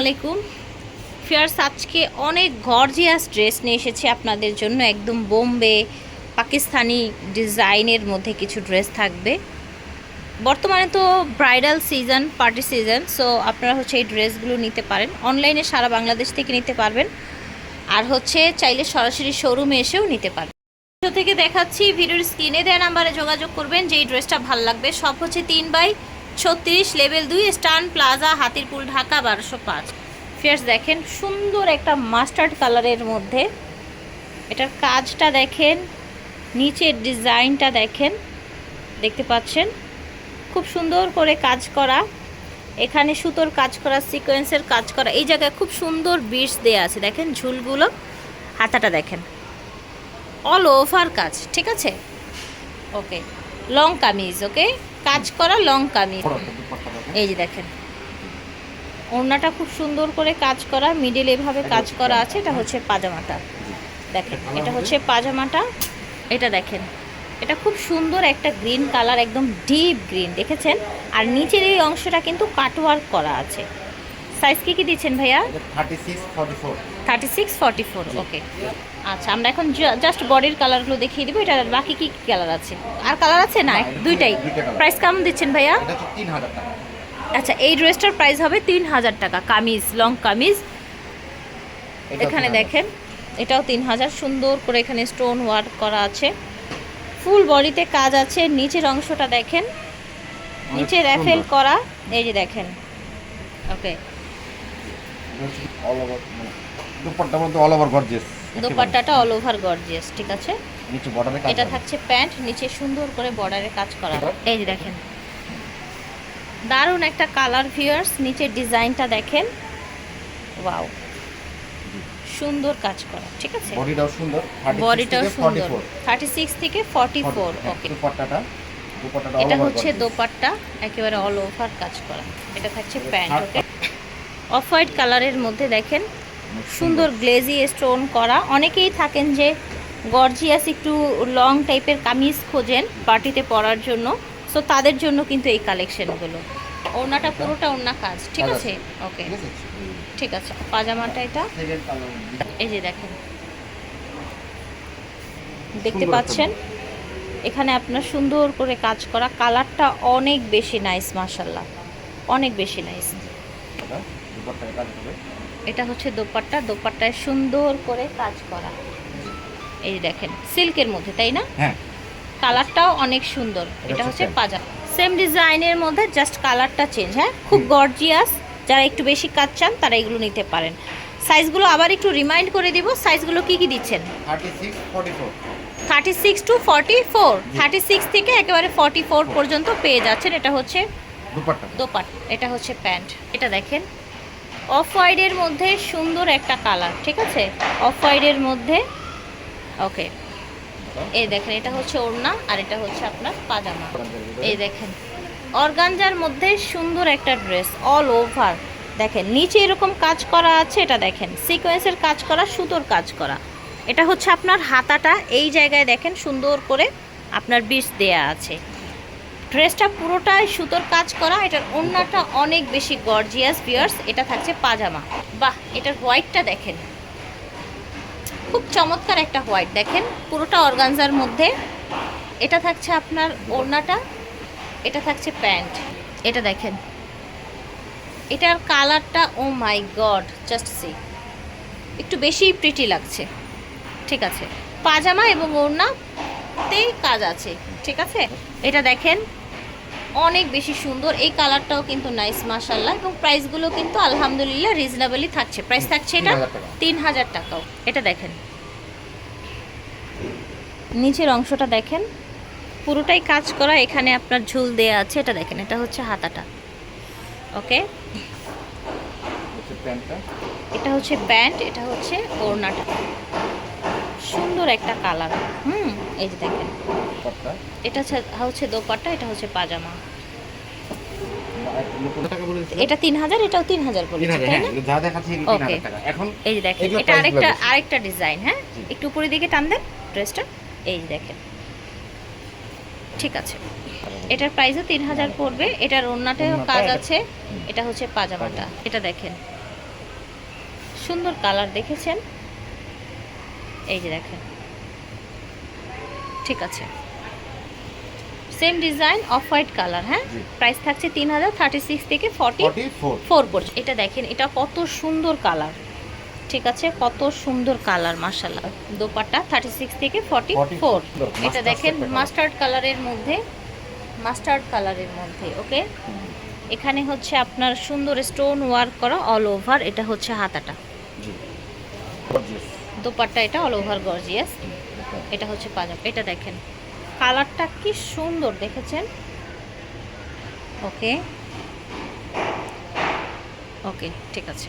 আলাইকুম। ফিয়ার্স, আজকে অনেক গর্জিয়াস ড্রেস নিয়ে এসেছি আপনাদের জন্য। একদম বোম্বে, পাকিস্তানি ডিজাইনের মধ্যে কিছু ড্রেস থাকবে। বর্তমানে তো bridal season, party season so আপনারা হচ্ছে এই ড্রেসগুলো নিতে পারেন। অনলাইনে সারা বাংলাদেশ থেকে নিতে পারবেন। আর হচ্ছে চাইলে সরাসরি শোরুমে এসেও নিতে পারবেন। থেকে দেখাচ্ছি, ভিডিওর স্ক্রিনে দেওয়া নাম্বারে যোগাযোগ করবেন। যেই ড্রেসটা ভালো লাগবে, সব হচ্ছে তিন বাই ছত্রিশ লেভেল দুই, স্টান প্লাজা, হাতিরপুল, ঢাকা, বারোশো পাঁচ। ফিয়ার্স দেখেন, সুন্দর একটা মাস্টার্ড কালারের মধ্যে। এটার কাজটা দেখেন, নিচের ডিজাইনটা দেখেন, দেখতে পাচ্ছেন? খুব সুন্দর করে কাজ করা। এখানে সুতোর কাজ করা সিকোয়েন্সের কাজ করা। এই জায়গায় খুব সুন্দর বিটস দেয়া আছে। দেখেন, ঝুলগুলো, হাতাটা দেখেন। অল ওভার কাজ, ঠিক আছে? Okay long kameez okay? কাজ করা লং কামিজ। এই যে দেখেন। ওড়নাটা খুব সুন্দর করে কাজ করা মিডিল এভাবে কাজ করা আছে এটা হচ্ছে পাজামাটা। দেখেন এটা হচ্ছে পাজামাটা এটা দেখেন। এটা খুব সুন্দর একটা গ্রিন কালার একদম ডিপ গ্রিন দেখেছেন? আর নিচের এই অংশটা কিন্তু কাটওয়ার্ক করা আছে। সাইজ কি কি দিচ্ছেন ভাইয়া? Thirty six forty four okay আচ্ছা আমরা এখন জাস্ট বডির কালারগুলো দেখিয়ে দিব এটা বাকি কি কালার আছে? আর কালার আছে না? দুইটাই। প্রাইস কেমন দিচ্ছেন ভাইয়া? আচ্ছা এই ড্রেসটার প্রাইস হবে তিন হাজার টাকা কামিজ লং কামিজ। এখানে দেখেন এটাও তিন হাজার সুন্দর করে এখানে স্টোন ওয়ার্ক করা আছে। ফুল বডিতে কাজ আছে নিচের অংশটা দেখেন। নিচে র্যাফেল করা এই যে দেখেন। ওকে মানে মধ্যে অল ওভার গর্জিয়াস দোপাট্টাটা অল ওভার গর্জিয়াস ঠিক আছে? নিচে বর্ডারে কাজ এটা থাকছে প্যান্ট নিচে সুন্দর করে বর্ডারে কাজ করা। এই যে দেখেন। দারুণ একটা কালার ভিউয়ার্স নিচের ডিজাইনটা দেখেন। ওয়াও সুন্দর কাজ করা ঠিক আছে? বডিটাও সুন্দর বডিটাও সুন্দর। থার্টি সিক্স থেকে ফর্টি ফোর ওকে দুপাট্টাটা দুপাট্টাটা এটা হচ্ছে দোপাট্টা একেবারে অল ওভার কাজ করা। এটা থাকছে প্যান্ট ওকে অফ হোয়াইট কালারের মধ্যে দেখেন সুন্দর গ্লেজি স্টোন করা। অনেকেই থাকেন যে গর্জিয়াস একটু লং টাইপের কামিজ খোঁজেন পার্টিতে পরার জন্য। সো তাদের জন্য কিন্তু এই কালেকশনগুলো। ওড়নাটা পুরোটা ওড়না কাজ ঠিক আছে। ওকে ঠিক আছে পাজামাটা এটা। এই যে দেখেন। দেখতে পাচ্ছেন? এখানে আপনার সুন্দর করে কাজ করা। কালারটা অনেক বেশি নাইস মাশাল্লাহ অনেক বেশি নাইস দুপাট্টায় কাজ হবে? এটা হচ্ছে দোপাট্টা। দোপাট্টায় সুন্দর করে কাজ করা। এই দেখেন সিল্কের মধ্যে তাই না? হ্যাঁ। কালারটাও অনেক সুন্দর। এটা হচ্ছে পাজামা সেম ডিজাইনের মধ্যে জাস্ট কালারটা চেঞ্জ হ্যাঁ? খুব গর্জিয়াস যারা একটু বেশি কাজ চান তারা এগুলো নিতে পারেন। সাইজগুলো আবার একটু রিমাইন্ড করে দিব। সাইজগুলো কি কি দিচ্ছেন? Thirty six to forty four thirty six থেকে একেবারে ফর্টি ফোর পর্যন্ত পেয়ে যাচ্ছেন। এটা হচ্ছে দুপাট্টা। দোপাট এটা হচ্ছে প্যান্ট। এটা দেখেন অফ হোয়াইটের মধ্যে সুন্দর একটা কালার, ঠিক আছে? অফ হোয়াইটের মধ্যে, ওকে। এই দেখেন, এটা হচ্ছে ওড়না আর এটা হচ্ছে আপনার পাজামা। এই দেখেন, অর্গানজার মধ্যে সুন্দর একটা ড্রেস অল ওভার দেখেন, নিচে এরকম কাজ করা আছে, এটা দেখেন সিকোয়েন্সের কাজ করা, সুতোর কাজ করা। এটা হচ্ছে আপনার হাতাটা, এই জায়গায় দেখেন, সুন্দর করে আপনার বিষ দেয়া আছে। ড্রেসটা পুরোটাই সুতোর কাজ করা। এটার ওড়নাটা অনেক বেশি গর্জিয়াস বিয়ার্স এটা থাকছে পাজামা। বাহ, এটার হোয়াইটটা দেখেন। খুব চমৎকার একটা হোয়াইট দেখেন, পুরোটা অর্গানজার মধ্যে। এটা থাকছে আপনার ওড়নাটা, এটা থাকছে প্যান্ট। এটা দেখেন। এটার কালারটা oh my god just see একটু বেশি প্রিটি লাগছে। ঠিক আছে। পাজামা এবং ওড়নাতেই কাজ আছে। ঠিক আছে? এটা দেখেন অনেক বেশি সুন্দর। এই কালারটাও কিন্তু নাইস মাশাল্লাহ এবং প্রাইসগুলো কিন্তু আলহামদুলিল্লাহ রিজনেবলই থাকছে। প্রাইস থাকছে এটা তিন হাজার টাকাও। এটা দেখেন। নিচের অংশটা দেখেন। পুরোটাই কাজ করা এখানে আপনার ঝুল দেয়া আছে। এটা দেখেন এটা হচ্ছে হাতাটা। ওকে এটা হচ্ছে প্যান্ট এটা হচ্ছে ওড়নাটা। সুন্দর একটা কালার। হুম। এই যে দেখেন। এটা হচ্ছে- দোপাট্টা এটা হচ্ছে পাজামা? এটা তিন হাজার এটাও তিন হাজার তাই হ্যাঁ এই যে দেখেন এটা আরেকটা আরেকটা ডিজাইন হ্যাঁ? একটু উপরের দিকে টান দেন ড্রেসটা। এই যে দেখেন। ঠিক আছে। এটার প্রাইসও তিন হাজার পড়বে। এটার ওড়নাটাও কাজ আছে। এটা হচ্ছে পাজামাটা। এটা দেখেন। সুন্দর কালার দেখেছেন? এই যে দেখেন। ঠিক আছে। Same design off white colour হ্যাঁ? প্রাইস থাকছে তিন হাজার থার্টি সিক্স থেকে ফর্টি ফোর পর্যন্ত এটা দেখেন এটা কত সুন্দর কালার ঠিক আছে? কত সুন্দর কালার মার্শাল্লাহ দোপাট্টা থার্টি সিক্স থেকে ফর্টি ফোর এটা দেখেন মাস্টার্ড কালারের মধ্যে মাস্টার্ড কালারের মধ্যে ওকে এখানে হচ্ছে আপনার সুন্দর স্টোন ওয়ার্ক করা অল ওভার এটা হচ্ছে হাতাটা। দোপাট্টা এটা অল ওভার গর্জিয়াস এটা হচ্ছে পাজামা এটা দেখেন। কালারটা কি সুন্দর দেখেছেন? ওকে ওকে ঠিক আছে।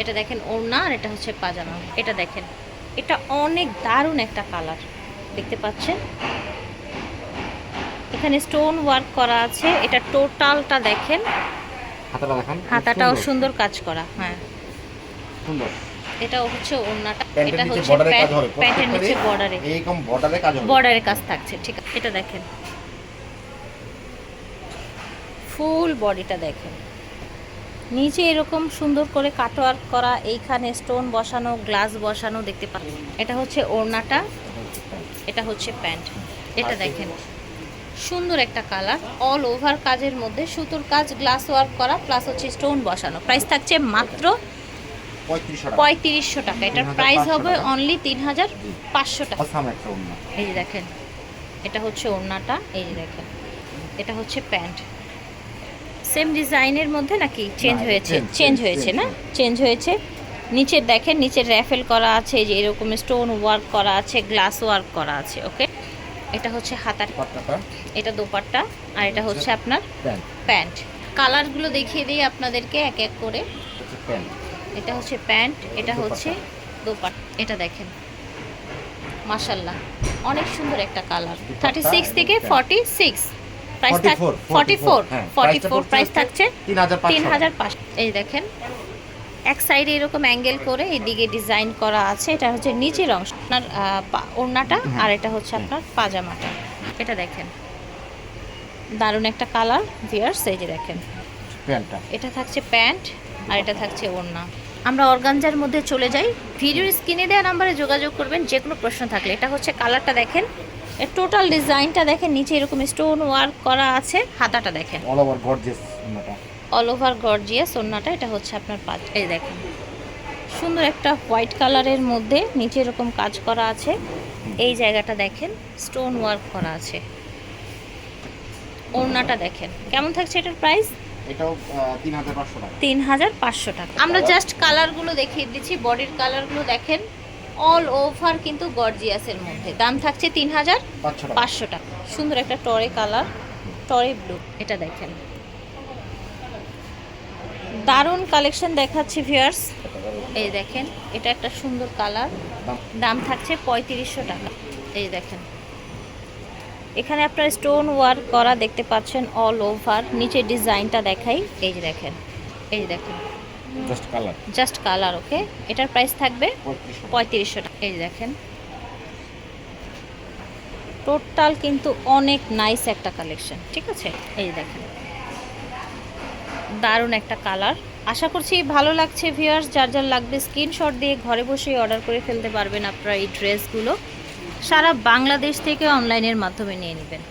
এটা দেখেন ওড়না আর এটা হচ্ছে পাজামা। এটা দেখেন এটা অনেক দারুণ একটা কালার। দেখতে পাচ্ছেন? এখানে স্টোন ওয়ার্ক করা আছে। এটা টোটালটা দেখেন। হাতাটাও সুন্দর কাজ করা হ্যাঁ। সুন্দর। এটা হচ্ছে ওড়নাটা এটা হচ্ছে বর্ডারে প্যান্টের নিচে বর্ডারে এইরকম বর্ডারে কাজ হবে। বর্ডারের কাজ থাকছে ঠিক আছে। এটা দেখেন। ফুল বডিটা দেখেন। নিচে এরকম সুন্দর করে কাটওয়ার্ক করা এইখানে স্টোন বসানো গ্লাস বসানো দেখতে পাচ্ছেন। এটা হচ্ছে ওড়নাটা এটা হচ্ছে প্যান্ট। এটা দেখেন। সুন্দর একটা কালার অল ওভার কাজের মধ্যে সুতোর কাজ গ্লাস ওয়ার্ক করা প্লাস হচ্ছে স্টোন বসানো। প্রাইস থাকছে মাত্র পঁয়ত্রিশশো টাকা। এটার প্রাইস হবে অনলি তিন হাজার পাঁচশো টাকা। এই যে দেখেন এটা হচ্ছে ওড়নাটা এই যে দেখেন এটা হচ্ছে প্যান্ট। সেম ডিজাইনের মধ্যে নাকি চেঞ্জ হয়েছে? চেঞ্জ হয়েছে না? চেঞ্জ হয়েছে। নিচে দেখেন নিচে র্যাফেল করা আছে যে এরকম স্টোন ওয়ার্ক করা আছে গ্লাস ওয়ার্ক করা আছে ওকে এটা হচ্ছে হাতার এটা দোপাট্টা আর এটা হচ্ছে আপনার প্যান্ট। প্যান্ট। কালারগুলো দেখিয়ে দিই আপনাদেরকে এক এক করে। প্যান্ট। এটা হচ্ছে প্যান্ট এটা। হচ্ছে দোপাট। এটা দেখেন। মাশাল্লাহ অনেক সুন্দর একটা কালার। থার্টি সিক্স থেকে। Forty six price 44, forty four 44, forty four price থাকছে তিন হাজার পাঁচ এই দেখেন। এক সাইডে এরকম অ্যাঙ্গেল করে এদিকে ডিজাইন করা আছে। এটা হচ্ছে নিচের অংশ। আপনার ওড়নাটা। আর এটা হচ্ছে আপনার পাজামাটা। এটা দেখেন। দারুণ একটা কালার। ভিয়ার্স এই যে দেখেন। প্যান্টটা। এটা থাকছে প্যান্ট আর এটা থাকছে ওড়না। আমরা অর্গানজার মধ্যে চলে যাই। ভিডিওর স্ক্রিনে দেওয়া নাম্বারে যোগাযোগ করবেন যে কোনো প্রশ্ন থাকলে। এটা হচ্ছে কালারটা দেখেন। এর টোটাল ডিজাইনটা দেখেন নিচে এরকম স্টোন ওয়ার্ক করা আছে হাতাটা দেখেন। All over gorgeous all over gorgeous ওড়নাটা এটা হচ্ছে আপনার পাঁচ এই দেখেন। সুন্দর একটা হোয়াইট কালারের মধ্যে নিচে এরকম কাজ করা আছে। এই জায়গাটা দেখেন স্টোন ওয়ার্ক করা আছে। ওড়নাটা দেখেন। কেমন থাকছে এটার প্রাইস এটাও তিন হাজার পাঁচশো টাকা। তিন হাজার পাঁচশো টাকা। আমরা জাস্ট কালারগুলো দেখিয়ে দিচ্ছি বডির কালারগুলো দেখেন অল ওভার কিন্তু গর্জিয়াসের মধ্যে। দাম থাকছে তিন হাজার পাঁচশো টাকা। সুন্দর একটা টরে কালার টরে ব্লু এটা দেখেন। দারুণ কালেকশন দেখাচ্ছি ভিউয়ার্স এই দেখেন এটা একটা সুন্দর কালার দাম। দাম থাকছে পঁয়ত্রিশশো টাকা। এই দেখেন। এখানে আপনার স্টোন ওয়ার্ক করা দেখতে পাচ্ছেন অল ওভার নিচে ডিজাইনটা দেখাই। এই যে দেখেন এই যে দেখেন। Just colour just colour okay এটার প্রাইস থাকবে পঁয়ত্রিশশো। টাকা। এই যে দেখেন। টোটাল কিন্তু অনেক নাইস একটা কালেকশন ঠিক আছে? এই যে দেখেন। দারুণ একটা কালার আশা করছি ভালো লাগছে ভিউয়ার্স যার যার লাগবে স্ক্রিনশট দিয়ে ঘরে বসেই অর্ডার করে ফেলতে পারবেন আপনারা এই ড্রেসগুলো সারা বাংলাদেশ থেকে অনলাইনের মাধ্যমে নিয়ে নেবেন।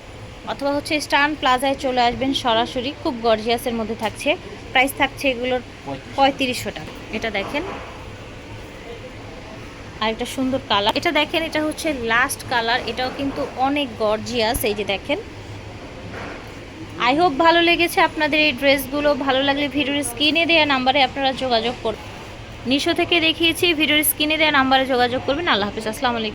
অথবা হচ্ছে স্টান প্লাজায় চলে আসবেন সরাসরি, খুব গর্জিয়াসের মধ্যে থাকছে। প্রাইস থাকছে এগুলোর পঁয়ত্রিশশো টাকা। এটা দেখেন। আর একটা সুন্দর কালার এটা দেখেন, এটা হচ্ছে লাস্ট কালার এটাও কিন্তু অনেক গর্জিয়াস এই যে দেখেন। আই হোপ ভালো লেগেছে আপনাদের এই ড্রেসগুলো। ভালো লাগলে ভিডিওর স্ক্রিনে দেওয়া নাম্বারে আপনারা যোগাযোগ করবেন নিশো থেকে দেখিয়েছি। ভিডিওর স্ক্রিনে দেওয়া নাম্বারে যোগাযোগ করবেন। আল্লাহ হাফিজ। আসসালামু আলাইকুম।